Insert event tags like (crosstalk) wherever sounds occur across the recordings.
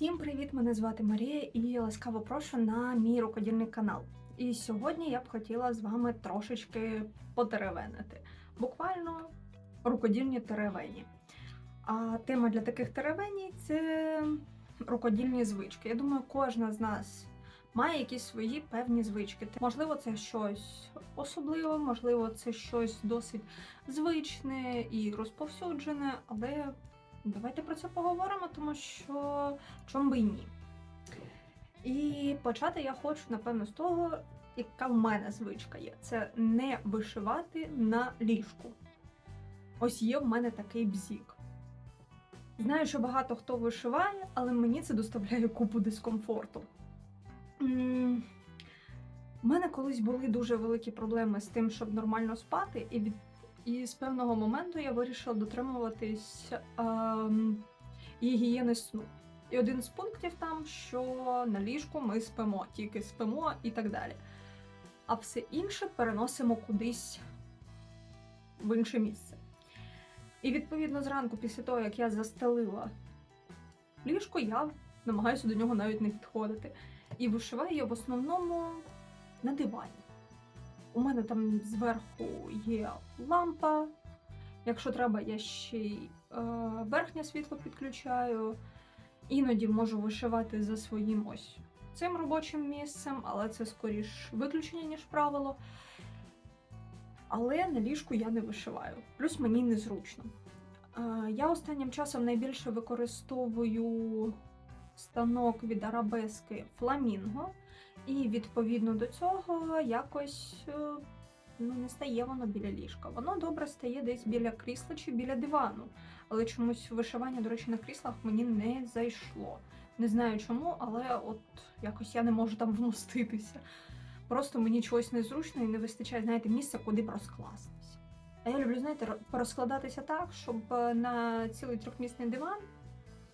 Всім привіт! Мене звати Марія і ласкаво прошу на мій рукодільний канал. І сьогодні я б хотіла з вами трошечки потеревенити. Буквально рукодільні теревені. А тема для таких теревеній це рукодільні звички. Я думаю, кожна з нас має якісь свої певні звички. Можливо, це щось особливе, можливо, це щось досить звичне і розповсюджене, але давайте про це поговоримо, тому що чом би і ні. І почати я хочу, напевно, з того, яка в мене звичка є. Це не вишивати на ліжку. Ось є в мене такий бзік. Знаю, що багато хто вишиває, але мені це доставляє купу дискомфорту. У мене колись були дуже великі проблеми з тим, щоб нормально спати, і від і з певного моменту я вирішила дотримуватись ем, гігієни сну. І один з пунктів там, що на ліжку ми спимо, тільки спимо і так далі. А все інше переносимо кудись в інше місце. І відповідно зранку, після того, як я застелила ліжко, я намагаюся до нього навіть не підходити. І вишиваю я в основному на дивані. У мене там зверху є лампа. Якщо треба, я ще й е, верхнє світло підключаю. Іноді можу вишивати за своїм ось цим робочим місцем, але це скоріш виключення, ніж правило. Але на ліжку я не вишиваю. Плюс мені незручно. Е, я останнім часом найбільше використовую станок від арабески Фламінго. І відповідно до цього якось е, ну, не стає воно біля ліжка. Воно добре стає десь біля крісла чи біля дивану. Але чомусь вишивання, до речі, на кріслах мені не зайшло. Не знаю чому, але от якось я не можу там вмоститися. Просто мені чогось незручно і не вистачає, знаєте, місця, куди б розкластися. А я люблю, знаєте, ро- порозкладатися так, щоб е, на цілий трьохмісний диван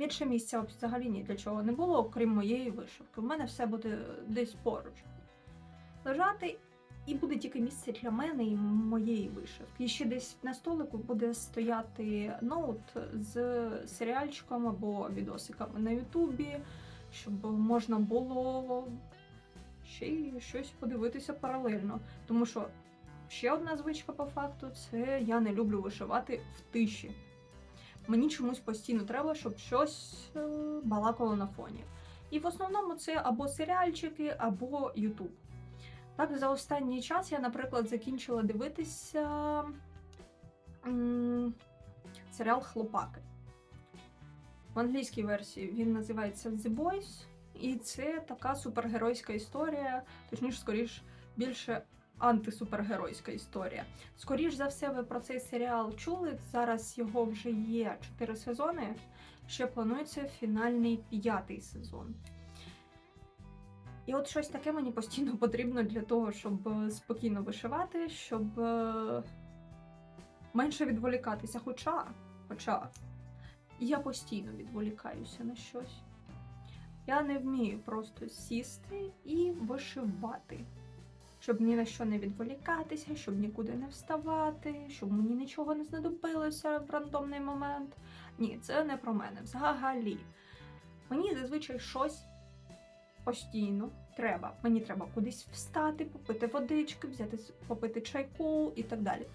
більше місця взагалі ні для чого не було, окрім моєї вишивки. У мене все буде десь поруч лежати, і буде тільки місце для мене і моєї вишивки. І ще десь на столику буде стояти ноут з серіальчиком або відосиками на Ютубі, щоб можна було ще й щось подивитися паралельно. Тому що ще одна звичка по факту це я не люблю вишивати в тиші. Мені чомусь постійно треба, щоб щось е, балакало на фоні. І в основному це або серіальчики, або Ютуб. Так, за останній час я, наприклад, закінчила дивитися м, серіал Хлопаки. В англійській версії він називається The Boys, і це така супергеройська історія, точніше, скоріш, більше антисупергеройська історія. Скоріш за все, ви про цей серіал чули. Зараз його вже є 4 сезони. Ще планується фінальний п'ятий сезон. І от щось таке мені постійно потрібно для того, щоб е, спокійно вишивати, щоб е, менше відволікатися. Хоча, хоча я постійно відволікаюся на щось. Я не вмію просто сісти і вишивати щоб ні на що не відволікатися, щоб нікуди не вставати, щоб мені нічого не знадобилося в рандомний момент. Ні, це не про мене взагалі. Мені зазвичай щось постійно треба. Мені треба кудись встати, попити водички, взяти попити чайку і так далі.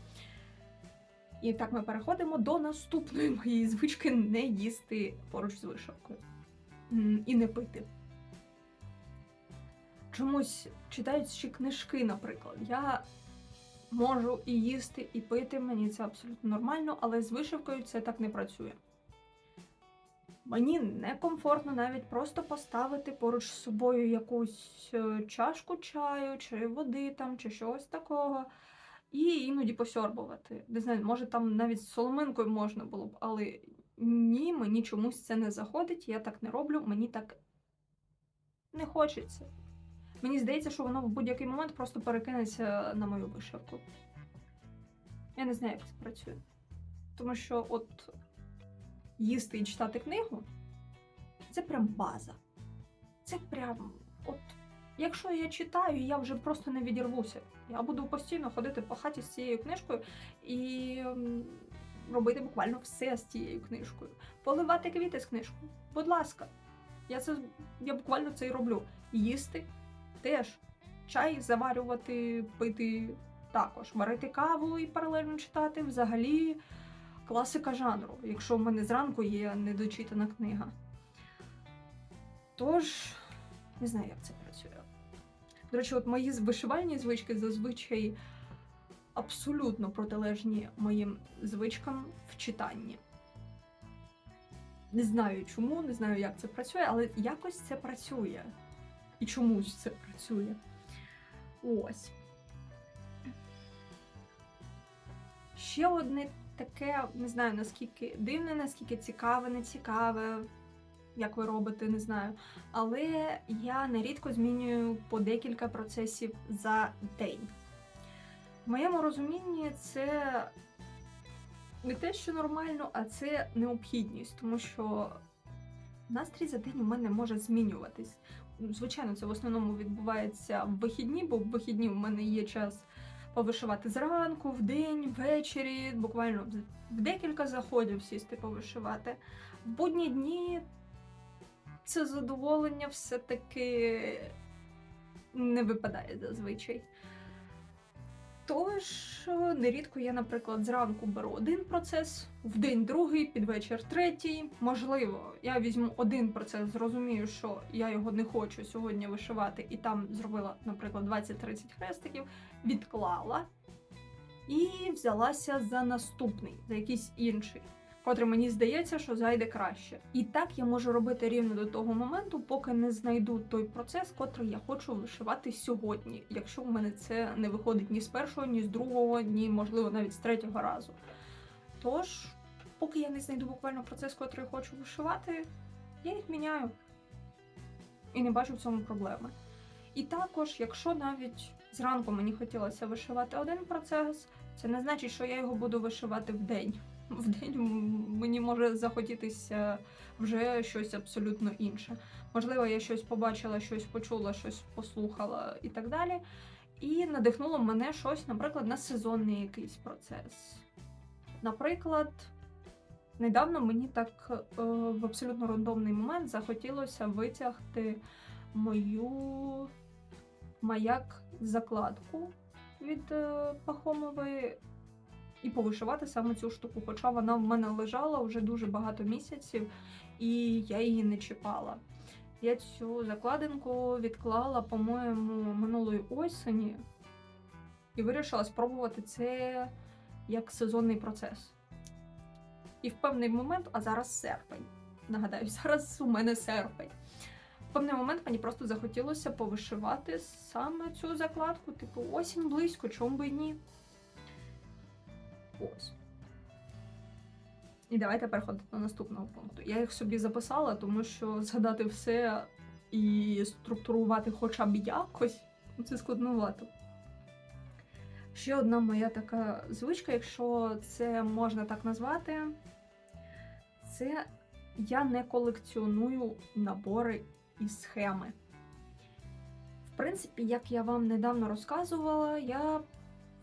І так ми переходимо до наступної моєї звички не їсти поруч з вишивкою. І не пити чомусь читаючи книжки, наприклад, я можу і їсти, і пити, мені це абсолютно нормально, але з вишивкою це так не працює. Мені некомфортно навіть просто поставити поруч з собою якусь е, чашку чаю, чи води там, чи щось такого, і іноді посьорбувати. Не знаю, може там навіть з соломинкою можна було б, але ні, мені чомусь це не заходить, я так не роблю, мені так не хочеться. Мені здається, що воно в будь-який момент просто перекинеться на мою вишивку. Я не знаю, як це працює. Тому що от їсти і читати книгу це прям база. Це прям от. Якщо я читаю, я вже просто не відірвуся. Я буду постійно ходити по хаті з цією книжкою і робити буквально все з цією книжкою. Поливати квіти з книжкою. Будь ласка. Я це я буквально це і роблю. Їсти теж. Чай заварювати, пити також. Варити каву і паралельно читати взагалі класика жанру, якщо в мене зранку є недочитана книга. Тож, не знаю, як це працює. До речі, от мої вишивальні звички зазвичай абсолютно протилежні моїм звичкам в читанні. Не знаю чому, не знаю, як це працює, але якось це працює. І чомусь це працює. Ось. Ще одне таке, не знаю наскільки дивне, наскільки цікаве, не цікаве, як ви робите, не знаю. Але я нерідко змінюю по декілька процесів за день. В моєму розумінні це не те, що нормально, а це необхідність, тому що настрій за день у мене може змінюватись. Звичайно, це в основному відбувається в вихідні, бо в вихідні в мене є час повишивати зранку, в день, ввечері, буквально в декілька заходів сісти повишивати. В будні дні це задоволення все-таки не випадає зазвичай. Тож, нерідко я, наприклад, зранку беру один процес, в день другий, під вечір третій. Можливо, я візьму один процес, зрозумію, що я його не хочу сьогодні вишивати, і там зробила, наприклад, 20-30 хрестиків, відклала і взялася за наступний, за якийсь інший, котрий мені здається, що зайде краще. І так я можу робити рівно до того моменту, поки не знайду той процес, котрий я хочу вишивати сьогодні, якщо в мене це не виходить ні з першого, ні з другого, ні, можливо, навіть з третього разу. Тож, поки я не знайду буквально процес, котрий хочу вишивати, я їх міняю. І не бачу в цьому проблеми. І також, якщо навіть зранку мені хотілося вишивати один процес, це не значить, що я його буду вишивати в день. (laughs) В день мені може захотітися вже щось абсолютно інше. Можливо, я щось побачила, щось почула, щось послухала і так далі. І надихнуло мене щось, наприклад, на сезонний якийсь процес. Наприклад, недавно мені так е, в абсолютно рандомний момент захотілося витягти мою маяк закладку від е, Пахомової і повишивати саме цю штуку. Хоча вона в мене лежала вже дуже багато місяців, і я її не чіпала. Я цю закладинку відклала, по-моєму, минулої осені і вирішила спробувати це як сезонний процес. І в певний момент, а зараз серпень. Нагадаю, зараз у мене серпень. В певний момент мені просто захотілося повишивати саме цю закладку, типу, осінь близько, чому би ні. Ось. І давайте переходити до наступного пункту. Я їх собі записала, тому що згадати все і структурувати хоча б якось ну, це складновато. Ще одна моя така звичка, якщо це можна так назвати, це я не колекціоную набори і схеми. В принципі, як я вам недавно розказувала, я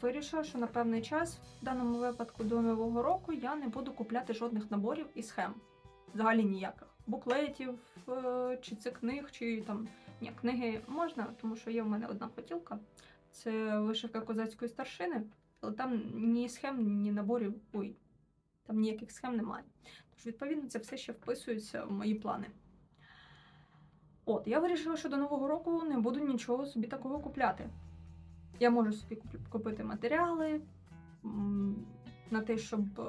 вирішила, що на певний час, в даному випадку до Нового року, я не буду купляти жодних наборів і схем. Взагалі ніяких. Буклетів, е, чи це книг, чи там. Ні, книги можна, тому що є в мене одна хотілка. Це вишивка козацької старшини, але там ні схем, ні наборів. Ой, там ніяких схем немає. Тож, відповідно, це все ще вписується в мої плани. От, я вирішила, що до Нового року не буду нічого собі такого купляти. Я можу собі купити матеріали на те, щоб е,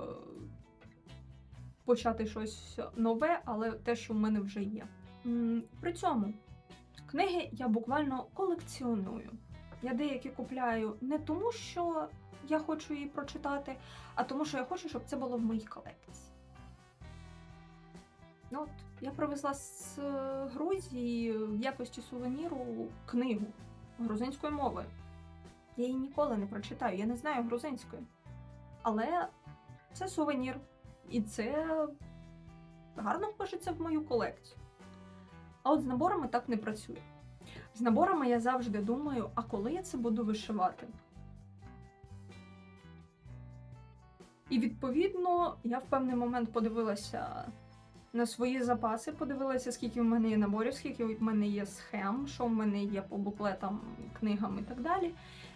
почати щось нове, але те, що в мене вже є. При цьому книги я буквально колекціоную. Я деякі купляю не тому, що я хочу її прочитати, а тому, що я хочу, щоб це було в моїй колекції. Ну, от, я привезла з е, Грузії в якості сувеніру книгу грузинською мовою. Я її ніколи не прочитаю, я не знаю грузинської. Але це сувенір. І це гарно впишеться в мою колекцію. А от з наборами так не працює. З наборами я завжди думаю, а коли я це буду вишивати? І відповідно я в певний момент подивилася на свої запаси, подивилася, скільки в мене є наборів, скільки в мене є схем, що в мене є по буклетам, книгам і так далі.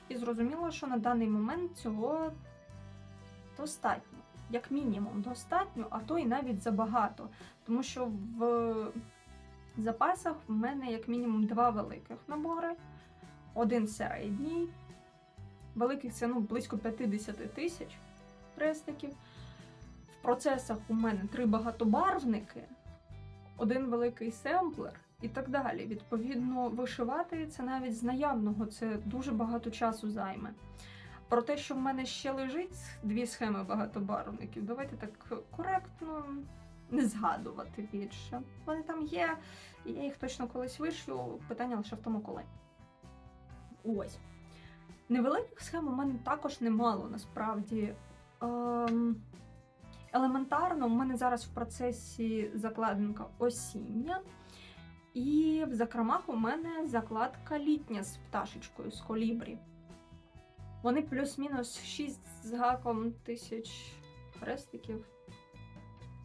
І зрозуміла, що на даний момент цього достатньо. Як мінімум, достатньо, а то і навіть забагато. Тому що в запасах в мене як мінімум два великих набори, один середній. Великих це ну, близько 50 тисяч хрестиків. В процесах у мене три багатобарвники, один великий семплер і так далі. Відповідно, вишивати це навіть з наявного, це дуже багато часу займе. Про те, що в мене ще лежить дві схеми багатобарвників, давайте так коректно не згадувати більше. Вони там є, я їх точно колись вишью. Питання лише в тому, коли. Ось. Невеликих схем у мене також немало насправді. Ем, елементарно, у мене зараз в процесі закладинка осіння, і в закромах у мене закладка літня з пташечкою з колібрі. Вони плюс-мінус 6 з гаком тисяч хрестиків.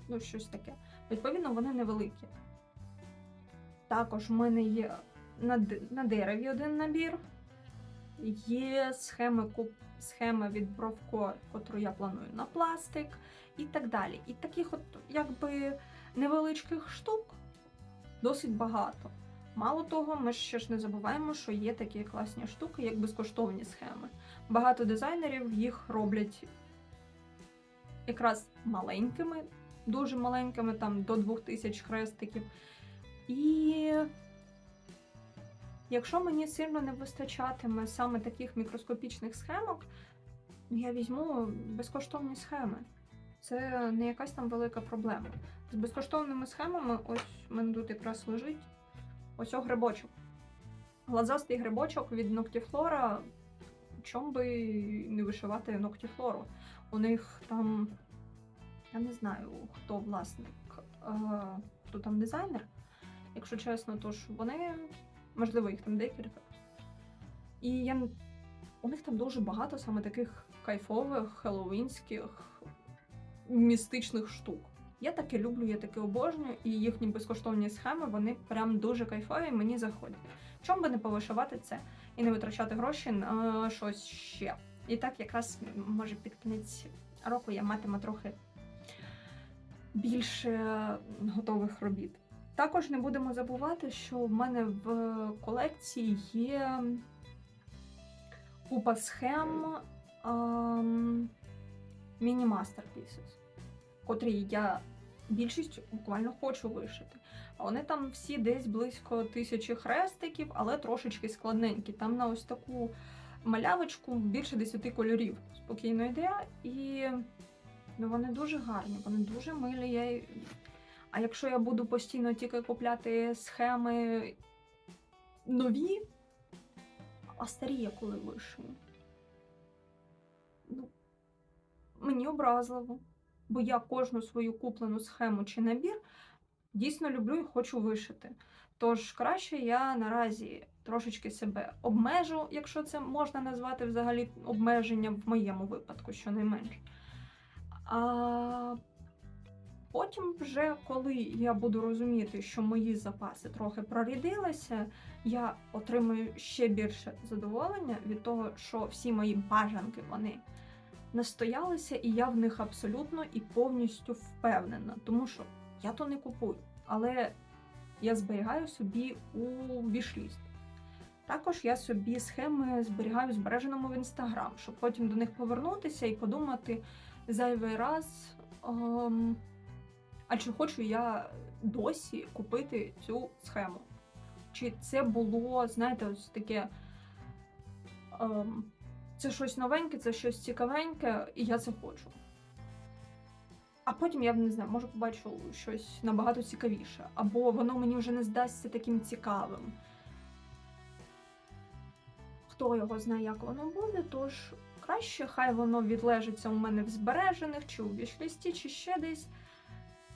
Ну, щось таке. Відповідно, вони невеликі. Також в мене є на, на дереві один набір. Є схеми, куп- схема від Бровко, котру я планую на пластик, і так далі. І таких от якби невеличких штук досить багато. Мало того, ми ще ж не забуваємо, що є такі класні штуки, як безкоштовні схеми. Багато дизайнерів їх роблять якраз маленькими, дуже маленькими, там до 2000 хрестиків. І якщо мені сильно не вистачатиме саме таких мікроскопічних схемок, я візьму безкоштовні схеми. Це не якась там велика проблема. З безкоштовними схемами, ось у мене тут якраз лежить ось грибочок. Глазастий грибочок від Noctiflora. Чом би не вишивати Noctiflora? У них там, я не знаю, хто власник, хто там дизайнер. Якщо чесно, то ж вони, можливо, їх там декілька. І я, у них там дуже багато саме таких кайфових, хеллоуінських, містичних штук. Я таке люблю, я таке обожнюю, і їхні безкоштовні схеми вони прям дуже кайфові, мені заходять. Чом би не повишивати це і не витрачати гроші на щось ще? І так якраз може під кінець року я матиму трохи більше готових робіт. Також не будемо забувати, що в мене в колекції є купа схем ем, Masterpieces, котрі я більшість буквально хочу вишити. Вони там всі десь близько тисячі хрестиків, але трошечки складненькі. Там на ось таку малявочку більше 10 кольорів спокійно йде. І ну, вони дуже гарні, вони дуже милі. Я... А якщо я буду постійно тільки купляти схеми нові, а старі я коли вишию. Ну, мені образливо, бо я кожну свою куплену схему чи набір дійсно люблю і хочу вишити. Тож краще я наразі трошечки себе обмежу, якщо це можна назвати взагалі обмеженням в моєму випадку, щонайменше. А потім, вже коли я буду розуміти, що мої запаси трохи прорідилися, я отримую ще більше задоволення від того, що всі мої бажанки вони настоялися, і я в них абсолютно і повністю впевнена, тому що я то не купую, але я зберігаю собі у вішліст. Також я собі схеми зберігаю в збереженому в інстаграм, щоб потім до них повернутися і подумати зайвий раз. ем, а чи хочу я досі купити цю схему? Чи це було, знаєте, ось таке. Ем, це щось новеньке, це щось цікавеньке, і я це хочу. А потім я не знаю, може побачу щось набагато цікавіше, або воно мені вже не здасться таким цікавим. Хто його знає, як воно буде, тож краще хай воно відлежиться у мене в збережених, чи у вішлісті, чи ще десь.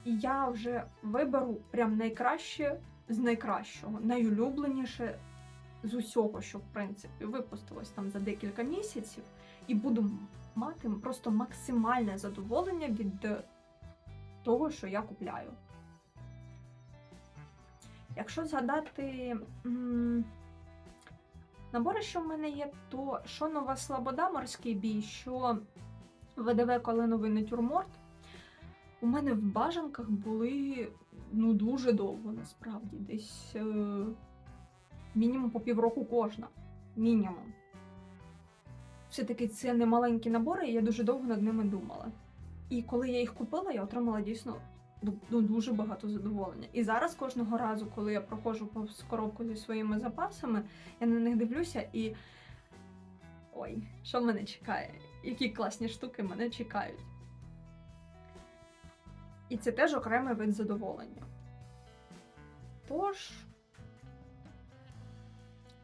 І я вже виберу прям найкраще з найкращого, найулюбленіше з усього, що в принципі випустилось там за декілька місяців, і буду мати просто максимальне задоволення від того, що я купляю. Якщо згадати м, набори, що в мене є, то що нова слобода, морський бій, що ВДВ Коленовий натюрморт, у мене в бажанках були ну дуже довго насправді. Десь е, мінімум по півроку кожна. Мінімум. Все-таки це не маленькі набори, і я дуже довго над ними думала. І коли я їх купила, я отримала дійсно ну, дуже багато задоволення. І зараз кожного разу, коли я проходжу повз коробку зі своїми запасами, я на них дивлюся і. Ой, що мене чекає? Які класні штуки мене чекають. І це теж окремий вид задоволення. Тож,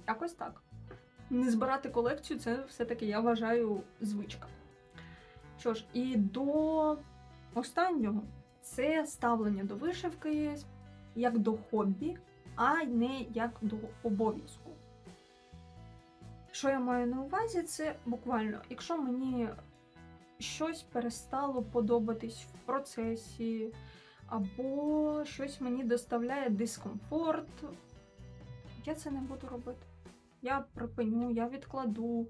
якось так. Не збирати колекцію це все-таки, я вважаю, звичка. Що ж, і до останнього це ставлення до вишивки як до хобі, а не як до обов'язку. Що я маю на увазі, це буквально, якщо мені щось перестало подобатись в процесі, або щось мені доставляє дискомфорт, я це не буду робити. Я припиню, я відкладу.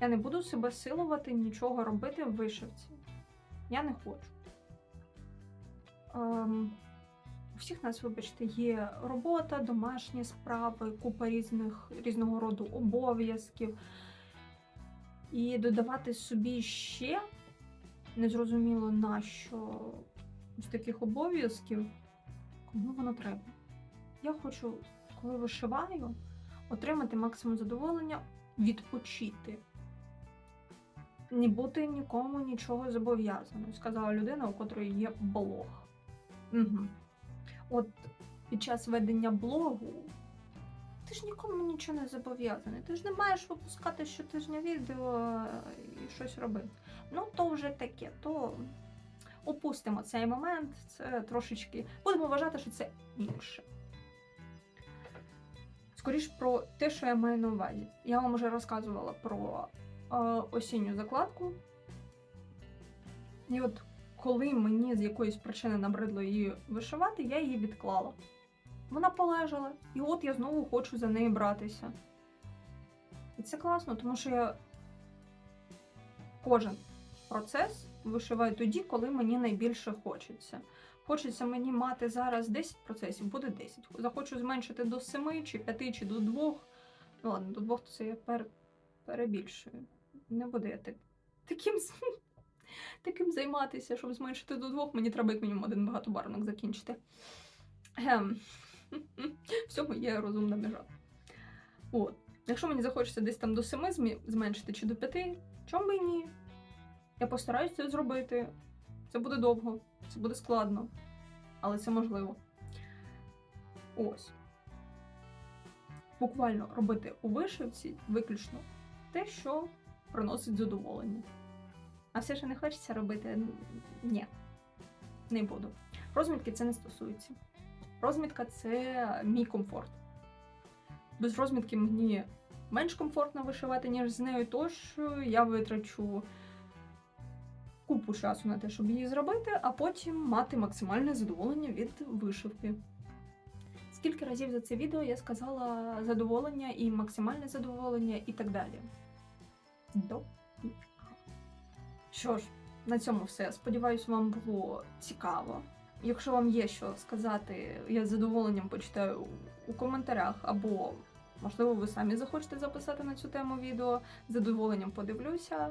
Я не буду себе силувати нічого робити в вишивці. Я не хочу. Ем, у всіх нас, вибачте, є робота, домашні справи, купа різних, різного роду обов'язків. І додавати собі ще незрозуміло на що з таких обов'язків, кому воно треба. Я хочу, коли вишиваю, отримати максимум задоволення, відпочити. Не бути нікому нічого зобов'язаною, сказала людина, у котрої є блог. Угу. От під час ведення блогу ти ж нікому нічого не зобов'язаний. Ти ж не маєш випускати щотижня відео і щось робити. Ну, то вже таке, то опустимо цей момент, це трошечки. Будемо вважати, що це інше. Скоріш про те, що я маю на увазі. Я вам вже розказувала про е, осінню закладку. І от коли мені з якоїсь причини набридло її вишивати, я її відклала. Вона полежала, і от я знову хочу за неї братися. І це класно, тому що я кожен процес вишиваю тоді, коли мені найбільше хочеться. Хочеться мені мати зараз 10 процесів, буде 10. Захочу зменшити до 7 чи 5 чи до 2. Ну ладно, до 2 то це я пер... перебільшую. Не буду я так... таким (laughs) таким займатися, щоб зменшити до 2, мені треба як мінімум один багатобарвник закінчити. Ем. (laughs) Всьому є розумна межа. От. Якщо мені захочеться десь там до 7 зменшити чи до 5, чому би ні? Я постараюсь це зробити. Це буде довго, це буде складно, але це можливо. Ось. Буквально робити у вишивці виключно те, що приносить задоволення. А все, що не хочеться робити, ні, не буду. Розмітки це не стосується. Розмітка це мій комфорт. Без розмітки мені менш комфортно вишивати, ніж з нею, тож я витрачу купу часу на те, щоб її зробити, а потім мати максимальне задоволення від вишивки. Скільки разів за це відео я сказала задоволення і максимальне задоволення і так далі. До. Що ж, на цьому все. Сподіваюсь, вам було цікаво. Якщо вам є що сказати, я з задоволенням почитаю у коментарях, або, можливо, ви самі захочете записати на цю тему відео. З задоволенням подивлюся.